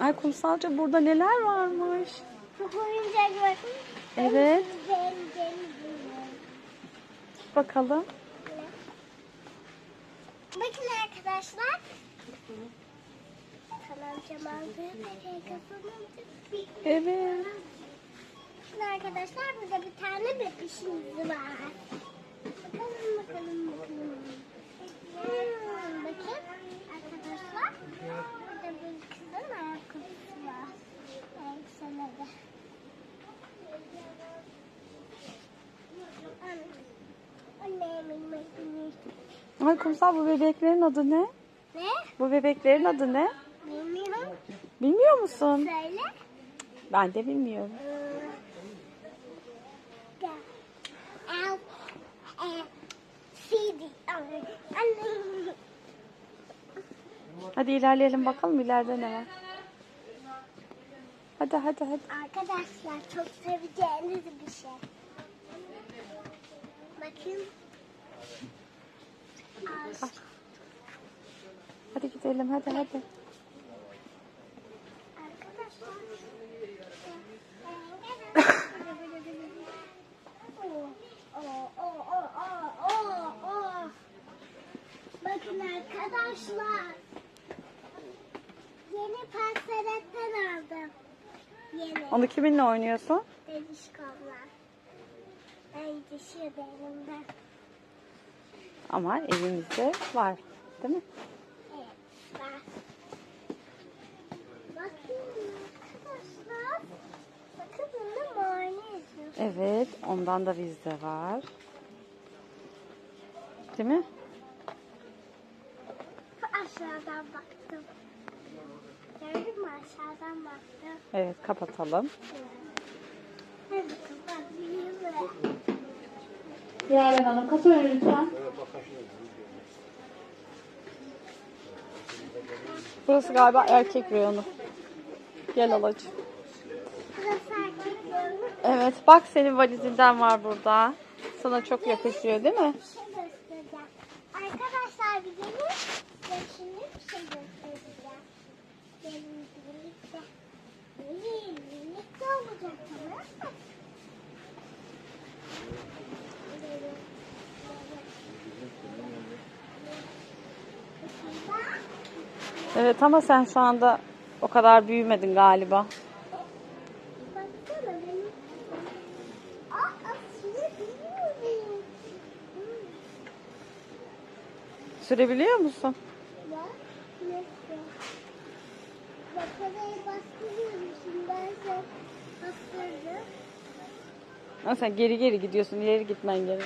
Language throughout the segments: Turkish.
Ay kumsalca burada neler varmış. Oyuncak var. Evet. Bakalım. Bakın arkadaşlar. Evet. Bakın arkadaşlar burada bir tane bebişimiz var. Bakalım bakalım bakalım. Hmm, bakın arkadaşlar. Burada bir kızın ayakkabısı var. Anne, anne, anne. Ay kumsal bu bebeklerin adı ne? Ne? Bu bebeklerin adı ne? Bilmiyor musun? Söyle. Ben de bilmiyorum. E D Anne. Hadi ilerleyelim bakalım ileride ne var. Hadi hadi hadi. Arkadaşlar çok seveceğiniz bir şey. Bakın. Hadi gidelim hadi hadi. Arkadaşlar. Yeni pasteretten aldım. Yeni. Onu kiminle oynuyorsun? Delişkomla. Ben düşüyor elimden. Ama evimizde var. Değil mi? Evet, var. Bakın arkadaşlar. Bakın bunda ediyor. Evet ondan da bizde var. Değil mi? Aşağıdan baktım. Gördün mü aşağıdan baktım. Evet kapatalım. Hadi kapatayım mı? Yaren Hanım kasa önü lütfen. Burası galiba erkek reyonu. Gel alacığım. Burası erkek yolu. Evet bak senin valizinden var burada. Sana çok yakışıyor değil mi? Bir şey göstereceğim. Arkadaşlar bir gelin. Ben şimdi bir şey göstereceğim. Gelin birlikte. Gelin birlikte olacak tamam mı? Bak. Evet ama sen şu anda o kadar büyümedin galiba. Sürebiliyor musun? Bak nasıl? Bak parayı bastırıyormuşum ben sen bastırdım. Ha, sen geri geri gidiyorsun. ileri gitmen gerek.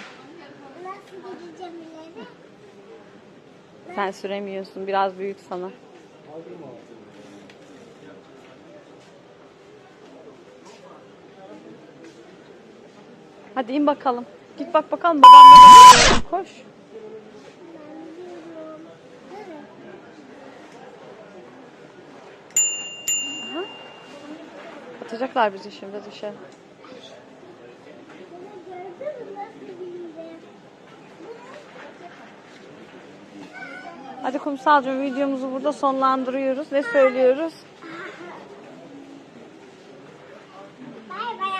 Nasıl gideceğim ileri? Sen süremiyorsun. Biraz büyük sana. Hadi in bakalım. Git bak bakalım babam. Koş. Atacaklar bizi şimdi dışarı. Hadi kumsalcığım videomuzu burada sonlandırıyoruz. Ne söylüyoruz? Bay bay